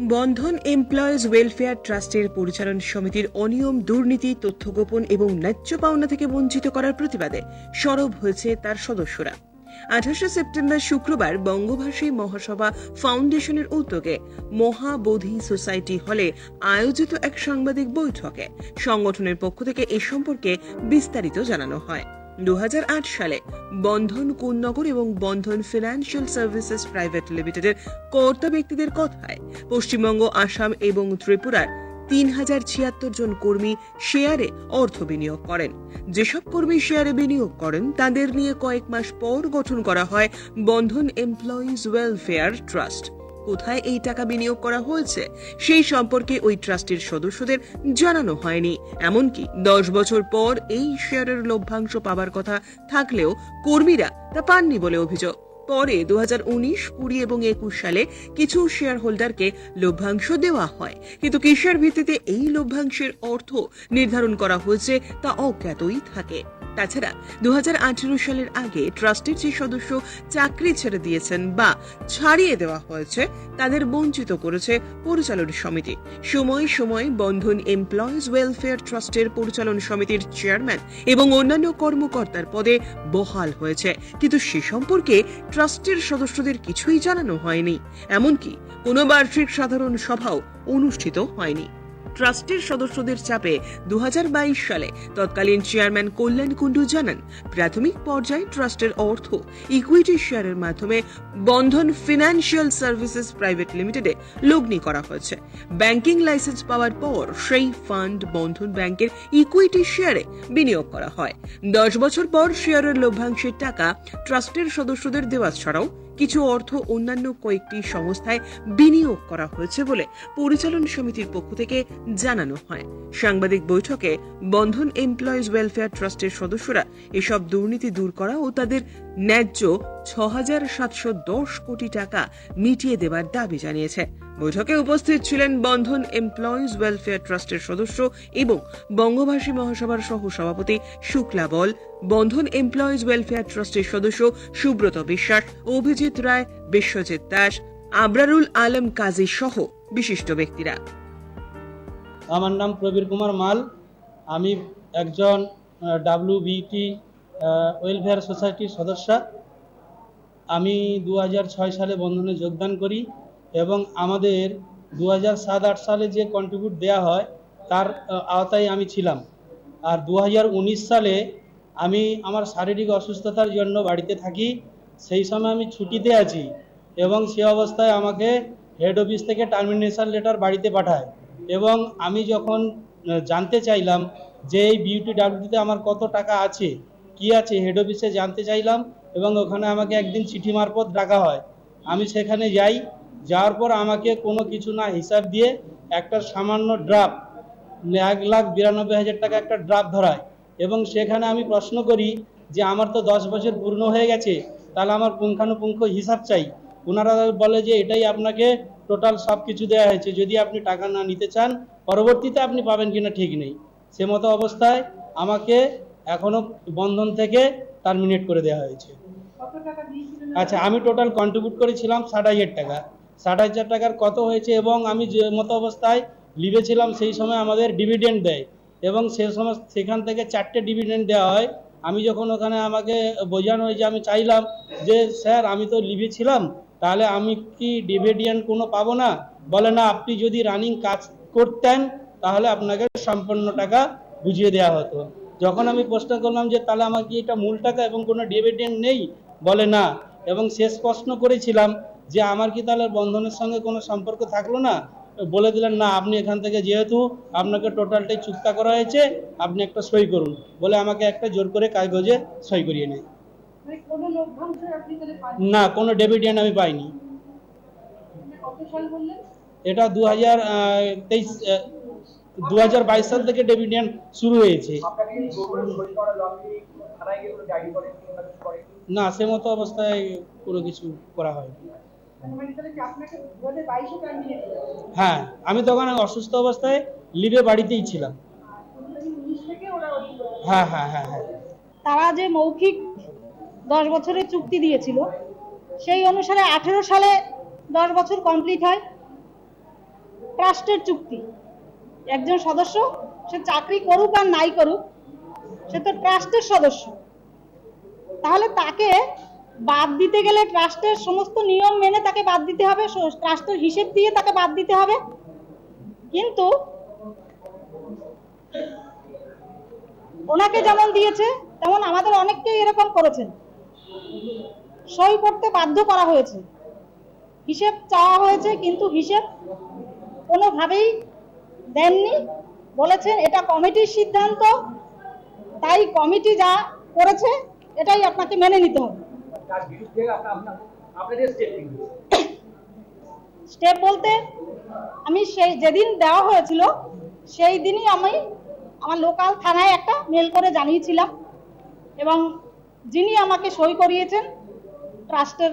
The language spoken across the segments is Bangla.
বন্ধন এমপ্লয়িজ ওয়েলফেয়ার ট্রাস্টের পরিচালন সমিতির অনিয়ম, দুর্নীতি, তথ্য গোপন এবং ন্যায্য পাওনা থেকে বঞ্চিত করার প্রতিবাদে সরব হয়েছে তার সদস্যরা। আঠাশে সেপ্টেম্বর শুক্রবার বঙ্গভাষী মহাসভা ফাউন্ডেশনের উদ্যোগে মহাবোধি সোসাইটি হলে আয়োজিত এক সাংবাদিক বৈঠকে সংগঠনের পক্ষ থেকে এ সম্পর্কে বিস্তারিত জানানো হয়। দু হাজার আট সালে বন্ধন কুন্নগর এবং বন্ধন ফিনান্সিয়াল সার্ভিসেস প্রাইভেট লিমিটেডের কর্তা ব্যক্তিদের কথায় পশ্চিমবঙ্গ, আসাম এবং ত্রিপুরার তিন হাজার ছিয়াত্তর জন কর্মী শেয়ারে অর্থ বিনিয়োগ করেন। যেসব কর্মী শেয়ারে বিনিয়োগ করেন, তাদের নিয়ে কয়েক মাস পর গঠন করা হয় বন্ধন এমপ্লয়িজ ওয়েলফেয়ার ট্রাস্ট। কোথায় এই টাকা বিনিয়োগ করা হয়েছে, সেই সম্পর্কে ওই ট্রাস্টের সদস্যদের জানানো হয়নি। এমনকি দশ বছর পর এই শেয়ারের লভ্যাংশ পাবার কথা থাকলেও কর্মীরা তা পাননি বলে অভিযোগ। পরে দু হাজার উনিশ, কুড়ি এবং একুশ সালে কিছু শেয়ার হোল্ডারকে লভ্যাংশ দেওয়া হয়। কিন্তু কিসের ভিত্তিতে এই লভ্যাংশের অর্থ নির্ধারণ করা হয়েছে তা অজ্ঞাতই থাকে। তাছাড়া দুহাজার আঠারো সালের আগে ট্রাস্টের যে সদস্য চাকরি ছেড়ে দিয়েছেন বা ছাড়িয়ে দেওয়া হয়েছে, তাদের বঞ্চিত করেছে পরিচালন সমিতি। সময় সময় বন্ধন এমপ্লয়িজ ওয়েলফেয়ার ট্রাস্টের পরিচালন সমিতির চেয়ারম্যান এবং অন্যান্য কর্মকর্তার পদে বহাল হয়েছে। কিন্তু সে সম্পর্কে ট্রাস্টের সদস্যদের কিছুই জানানো হয়নি। এমনকি কোনো বার্ষিক সাধারণ সভাও অনুষ্ঠিত হয়নি। ট্রাস্টের সদস্যদের চাপে দুহাজার বাইশ সালে তৎকালীন চেয়ারম্যান কল্যাণ কুণ্ডু জানান, প্রাথমিক পর্যায়ে ট্রাস্টের অর্থ ইকুইটি শেয়ারের মাধ্যমে বন্ধন ফিনান্সিয়াল সার্ভিসেস প্রাইভেট লিমিটেডে লগ্নি করা হয়েছে। ব্যাংকিং লাইসেন্স পাওয়ার পর সেই ফান্ড বন্ধন ব্যাংকের ইকুইটি শেয়ারে বিনিয়োগ করা হয়। দশ বছর পর শেয়ারের লভ্যাংশের টাকা ট্রাস্টের সদস্যদের দেওয়া ছাড়াও কিছু অর্থ অন্যান্য কয়েকটি সংস্থায় বিনিয়োগ করা হয়েছে বলে পরিচালন সমিতির পক্ষ থেকে জানানো হয়। সাংবাদিক বৈঠকে বন্ধন এমপ্লয়িজ ওয়েলফেয়ার ট্রাস্টের সদস্যরা এসব দুর্নীতি দূর করা ও তাদের ন্যায্য ছ হাজার সাতশো দশ কোটি টাকা মিটিয়ে দেবার দাবি জানিয়েছে। বৈঠকে উপস্থিত ছিলেন বন্ধন এমপ্লয়িজ ওয়েলফেয়ার ট্রাস্টের সদস্য এবং বঙ্গভাষী মহাসভার সহ সভাপতি শুক্লা বল, বন্ধন এমপ্লয়িজ ওয়েলফেয়ার ট্রাস্টের সদস্য সুব্রত বিশ্বাস, অভিজিৎ রায়, বিশ্বজিৎ দাস, আবরারুল আলম কাজী সহ বিশিষ্ট ব্যক্তিরা। আমার নাম প্রবীর কুমার মাল। আমি একজন ডাব্লিউ বিটি ওয়েলফেয়ার সোসাইটির সদস্য। আমি দু সালে বন্ধনে যোগদান করি এবং আমাদের দু হাজার সাত আট সালে যে কন্ট্রিবিউট দেওয়া হয়, তার আওতায় আমি ছিলাম। আর দু হাজার উনিশ সালে আমি আমার শারীরিক অসুস্থতার জন্য বাড়িতে থাকি। সেই সময় আমি ছুটিতে আছি এবং সে অবস্থায় আমাকে হেড অফিস থেকে টার্মিনেশন লেটার বাড়িতে পাঠায়। এবং আমি যখন জানতে চাইলাম যে এই বিউটি ডাব্লিউটিতে আমার কত টাকা আছে কি আছে হেড অফিসে জানতে চাইলাম এবং ওখানে আমাকে একদিন চিঠি মারফত ডাকা হয়। আমি সেখানে যাই, যাওয়ার পর আমাকে কোনো কিছু না হিসাব দিয়ে একটা সামান্য ড্রাফট এক লাখ বিরানব্বই হাজার টাকা একটা ড্রাফট ধরায় এবং সেখানে আমি প্রশ্ন করি যে, আমার তো দশ বছর পূর্ণ হয়ে গেছে, তাহলে আমার পুঙ্খানুপুঙ্খ হিসাব চাই। ওনারা বলে যে, এটাই আপনাকে টোটাল সব কিছু দেওয়া হয়েছে, যদি আপনি টাকা না নিতে চান, পরবর্তীতে আপনি পাবেন কিনা ঠিক নেই। সে মতো অবস্থায় আমাকে এখনও বন্ধন থেকে টার্মিনেট করে দেওয়া হয়েছে। আচ্ছা আমি টোটাল কন্ট্রিবিউট করেছিলাম ষাট হাজার টাকা। ষাট হাজার টাকার কত হয়েছে এবং আমি যে মতো অবস্থায় লিভেছিলাম সেই সময় আমাদের ডিভিডেন্ড দেয় এবং সে সময় সেখান থেকে চারটে ডিভিডেন্ড দেওয়া হয়। আমি যখন ওখানে আমাকে বোঝানো হয়েছে আমি চাইলাম যে স্যার আমি তো লিভে ছিলাম তাহলে আমি কি ডিভিডেন্ড কোনো পাবো না? বলে না আপনি যদি রানিং কাজ করতেন তাহলে আপনাকে সম্পূর্ণ টাকা বুঝিয়ে দেওয়া হতো। যখন আমি প্রশ্ন করলাম যে তাহলে আমার কি এটা মূল টাকা এবং কোনো ডিভিডেন্ড নেই? বলে না। এবং শেষ প্রশ্ন করেছিলাম যে আমার কি তাহলে বন্ধনের সঙ্গে কোনো সম্পর্ক থাকল না? বলে দিলেন না আপনি এখান থেকে যেহেতু আপনাকে টোটালটাই চুক্তা করা হয়েছে আপনি একটা সই করুন। বলে আমাকে একটা জোর করে কাগজে সই করিয়ে নেয়। মানে না কোনো ডেবিটেন্ট আমি পাইনি। এটা দু হাজার তেইশ দু হাজার বাইশ সাল থেকে ডেবিটেন্ট শুরু হয়েছে। না সে মতো অবস্থায় কোনো কিছু করা হয়নি। মানে টার্মিনেট হ্যাঁ আমি তখন অসুস্থ অবস্থায় লিভে বাড়িতেই ছিলাম। উনিশ থেকে ওরা ওই হ্যাঁ হ্যাঁ হ্যাঁ হ্যাঁ। তারা যে মৌখিক দশ বছরের চুক্তি দিয়েছিল সেই অনুসারে আঠেরো সালে দশ বছর কমপ্লিট হয়। ট্রাস্টের চুক্তি। একজন সদস্য, সে চাকরি করুক আর নাই করুক, সে তো ট্রাস্টের সদস্য। তাহলে তাকে বাদ দিতে গেলে ট্রাস্টের সমস্ত নিয়ম মেনে তাকে বাদ দিতে হবে ট্রাস্টের হিসেব দিয়ে তাকে বাদ দিতে হবে। কিন্তু ওনাকে যেমন দিয়েছে, তেমন আমাদের অনেককেই এরকম করেছেন। সই করতে বাধ্য করা হয়েছে। হিসেব চাওয়া হয়েছে, কিন্তু হিসেব কোনোভাবেই দেননি। বলেছেন এটা কমিটির সিদ্ধান্ত তাই কমিটি যা করেছে এটাই আপনাকে মেনে নিতে হবে। স্টেপ বলতে আমি সেই যেদিন দেওয়া হয়েছিল সেই দিনই আমি আমার লোকাল থানায় একটা মেল করে জানিয়েছিলাম। এবং যিনি আমাকে সই করিয়েছেন ট্রাস্টের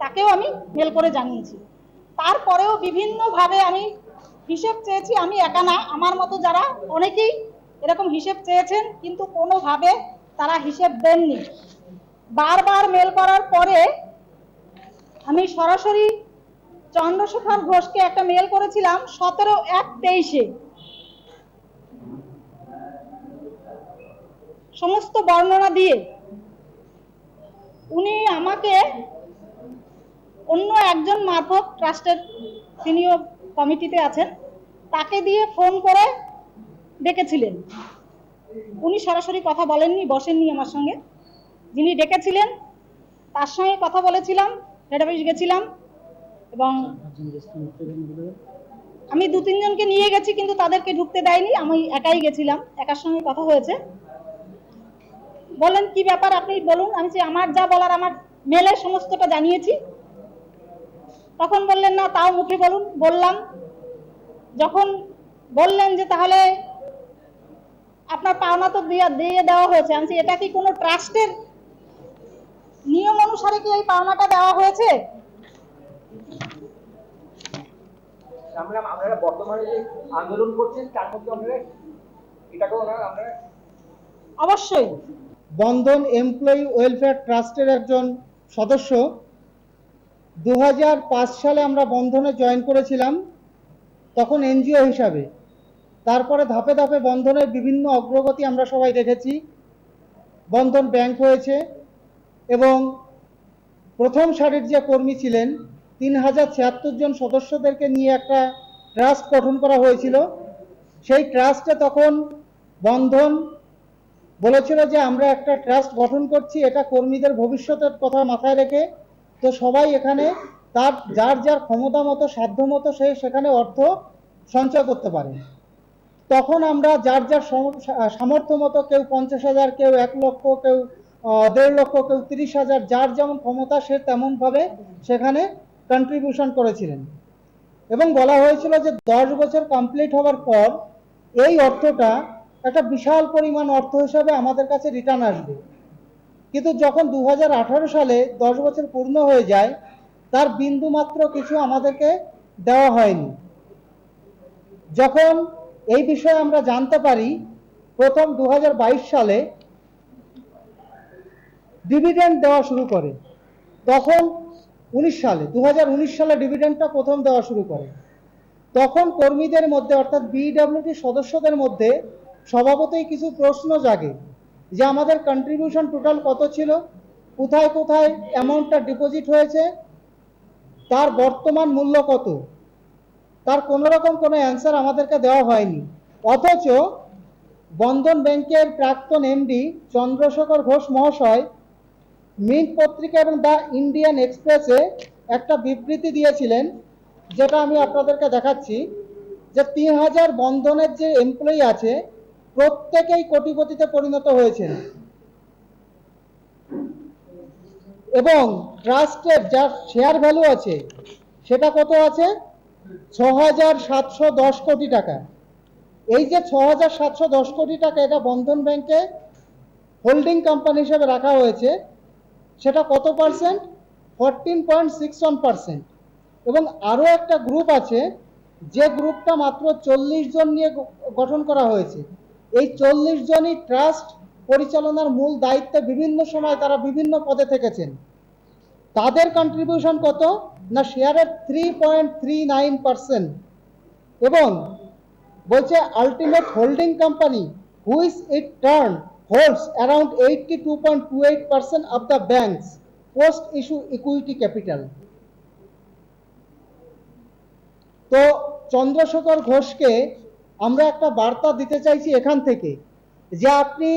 তাকেও আমি মেল করে জানিয়েছি। তারপরেও বিভিন্নভাবে আমি হিসেব চেয়েছি, আমি একা না, আমার মতো যারা, অনেকেই এরকম হিসেব চেয়েছেন, কিন্তু কোনোভাবে তারা হিসেব দেননি। বারবার মেল করার পরে আমি সরাসরি চন্দ্রশেখর ঘোষকে একটা মেল করেছিলাম সতেরো এক তেইশে। সমস্ত বর্ণনা দিয়ে। উনি আমাকে অন্য একজন মারফত ট্রাস্টের তিনিও কমিটিতে আছেন, তাকে দিয়ে ফোন করে ডেকেছিলেন। উনি সরাসরি কথা বলেননি, বসেননি আমার সঙ্গে। যিনি ডেকেছিলেন, তার সঙ্গে কথা বলেছিলাম, হেড অফিস গেছিলাম এবং আমি দু তিনজনকে নিয়ে গেছি, কিন্তু তাদেরকে ঢুকতে দেয়নি। আমি একাই গেছিলাম, একার সঙ্গে কথা হয়েছে। বলেন কি ব্যাপার, আপনি বলুন, আমি যে আমার যা বলার, আমার মেলে সমস্তটা জানিয়েছি। তখন বললেন না তাও মুখে বলুন। বললাম। যখন বললেন যে তাহলে আপনার পাওনা তো দিয়ে দিয়ে দেওয়া হয়েছে। আমি এটা কি কোনো ট্রাস্টের নিয়ম অনুসারে কি এই পাওনাটা দেওয়া হয়েছে? আমরা আপনারা বর্তমানে যে আন্দোলন করছেন তার মধ্যে আপনারা এটাকেও আপনারা অবশ্যই। বন্ধন এমপ্লয়ি ওয়েলফেয়ার ট্রাস্টের একজন সদস্য দু হাজার পাঁচ সালে আমরা বন্ধনে জয়েন করেছিলাম, তখন এনজিও হিসাবে। তারপরে ধাপে ধাপে বন্ধনের বিভিন্ন অগ্রগতি আমরা সবাই দেখেছি। বন্ধন ব্যাংক হয়েছে এবং প্রথম সারির যে কর্মী ছিলেন তিন হাজার ছিয়াত্তর জন সদস্যদেরকে নিয়ে একটা ট্রাস্ট গঠন করা হয়েছিল। সেই ট্রাস্টে তখন বন্ধন বলেছিল যে, আমরা একটা ট্রাস্ট গঠন করছি, এটা কর্মীদের ভবিষ্যতের কথা মাথায় রেখে তো সবাই এখানে তার, যার যার ক্ষমতা মতো, সাধ্য মতো সে সেখানে অর্থ সঞ্চয় করতে পারে। তখন আমরা যার যার সামর্থ্য মতো কেউ পঞ্চাশ হাজার, কেউ এক লক্ষ, কেউ দেড় লক্ষ, কেউ তিরিশ হাজার, যার যেমন ক্ষমতা সে তেমনভাবে সেখানে কন্ট্রিবিউশন করেছিলেন। এবং বলা হয়েছিল যে দশ বছর কমপ্লিট হওয়ার পর এই অর্থটা একটা বিশাল পরিমাণ অর্থ হিসাবে আমাদের কাছে রিটার্ন আসবে। কিন্তু যখন দু হাজার আঠারো সালে দশ বছর পূর্ণ হয়ে যায়, তার বিন্দু মাত্র কিছু আমাদেরকে দেওয়া হয়নি। যখন এই বিষয়ে আমরা জানতে পারি, প্রথম দুহাজার বাইশ সালে ডিভিডেন্ড দেওয়া শুরু করে। তখন উনিশ সালে দু হাজার উনিশ সালে ডিভিডেন্ডটা প্রথম দেওয়া শুরু করে। তখন কর্মীদের মধ্যে, অর্থাৎ বিডব্লিউটি সদস্যদের মধ্যে স্বভাবতই কিছু প্রশ্ন জাগে। যে আমাদের কন্ট্রিবিউশন টোটাল কত ছিল? কোথায় কোথায় অ্যামাউন্টটা ডিপোজিট হয়েছে? তার বর্তমান মূল্য কত? তার কোনো রকম কোনো অ্যান্সার আমাদেরকে দেওয়া হয়নি। অথচ বন্ধন ব্যাংকের প্রাক্তন এমডি চন্দ্রশেখর ঘোষ মহাশয় মিন্ট পত্রিকা এবং দ্য ইন্ডিয়ান এক্সপ্রেসে একটা বিবৃতি দিয়েছিলেন, যেটা আমি আপনাদেরকে দেখাচ্ছি, যে তিন হাজার বন্ধনের যে এমপ্লয়ি আছে প্রত্যেকেই কোটিপতিতে পরিণত হয়েছেন। এবং ট্রাস্টের যা শেয়ার ভ্যালু আছে, সেটা কত আছে? ছ হাজার সাতশো দশ কোটি টাকা। এই যে ছ হাজার সাতশো দশ কোটি টাকা এটা বন্ধন ব্যাংকে হোল্ডিং কোম্পানি হিসেবে রাখা হয়েছে, সেটা কত percent fourteen point six one percent এবং আরও একটা গ্রুপ আছে, যে গ্রুপটা মাত্র চল্লিশ জন নিয়ে গঠন করা হয়েছে। এই চল্লিশ জনই ট্রাস্ট পরিচালনার মূল দায়িত্বে বিভিন্ন সময় তারা বিভিন্ন পদে থেকেছেন। তাদের কন্ট্রিবিউশন কত? না শেয়ারের three point three nine percent এবং বলছে ultimate holding company which it turn holds around eighty two point two eight percent of the banks post issue equity capital তো চন্দ্রশেখর ঘোষকে আমরা একটা বার্তা দিতে চাইছি এখান থেকে যে আপনি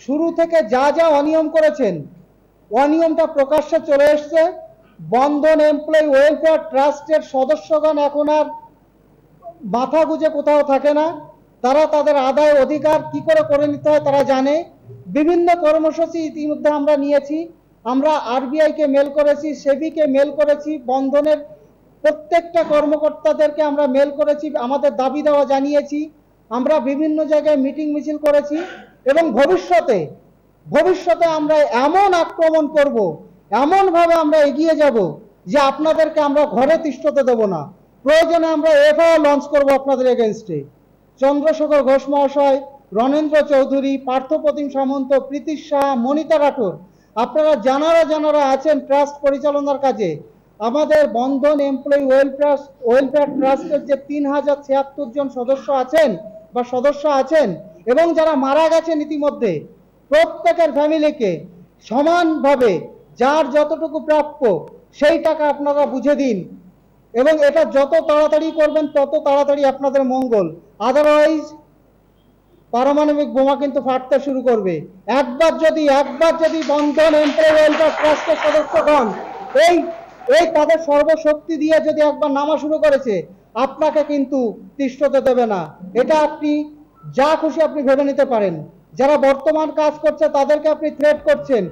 শুরু থেকে যা যা অনিয়ম করেছেন, অনিয়মটা প্রকাশ্যে চলে এসছে। বন্ধন এমপ্লয়ি ওয়েলফেয়ার ট্রাস্টের সদস্যগণ এখন আর মাথা গুজে কোথাও থাকে না। তারা তাদের আদায় অধিকার কি করে করে নিতে হয় তারা জানে। বিভিন্ন কর্মসূচি ইতিমধ্যে আমরা নিয়েছি। আমরা আরবিআইকে মেল করেছি, সেবিকে মেল করেছি, বন্ধনের প্রত্যেকটা কর্মকর্তাদেরকে আমরা মেল করেছি, আমাদের দাবি দেওয়া জানিয়েছি, আমরা বিভিন্ন জায়গায় মিটিং মিছিল করেছি এবং ভবিষ্যতে ভবিষ্যতে আমরা এমন আক্রমণ করব, এমনভাবে আমরা এগিয়ে যাব যে আপনাদেরকে আমরা ঘরে তিষ্ঠতে দেব না। প্রয়োজনে আমরা এফআইআর লঞ্চ করব আপনাদের এগেনস্টে চন্দ্রশেখর ঘোষ মহাশয়, রণেন্দ্র চৌধুরী পার্থপ্রতিম সামন্ত, প্রীতি শাহ, মনিতা রাঠোর, আপনারা জানারা জানারা আছেন ট্রাস্ট পরিচালনার কাজে। আমাদের বন্ধন এমপ্লয়ি ওয়েলফেয়ার ওয়েলফেয়ার ট্রাস্টের যে তিন হাজার ছিয়াত্তর জন সদস্য আছেন বা সদস্য আছেন এবং যারা মারা গেছেন ইতিমধ্যে, প্রত্যেকের ফ্যামিলিকে সমানভাবে যার যতটুকু প্রাপ্য সেই টাকা আপনারা বুঝে দিন এবং এটা যত তাড়াতাড়ি করবেন তত তাড়াতাড়ি আপনাদের মঙ্গল। আদারওয়াইজ পারমাণবিক বোমা কিন্তু ফাটতে শুরু করবে। একবার যদি একবার যদি বন্ধন এমপ্লয় ওয়েলফেয়ার ট্রাস্টের সদস্যগণ এই এই তাদের সর্বশক্তি দিয়ে যদি একবার নামা শুরু করেছে, আপনাকে কিন্তু তিষ্ঠতে দেবে না। এটা আপনি যা খুশি আপনি ভেবে নিতে পারেন। যারা বর্তমান কাজ করছে, তাদেরকে আপনি থ্রেট করছেন।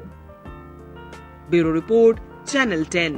Bureau report, channel ten.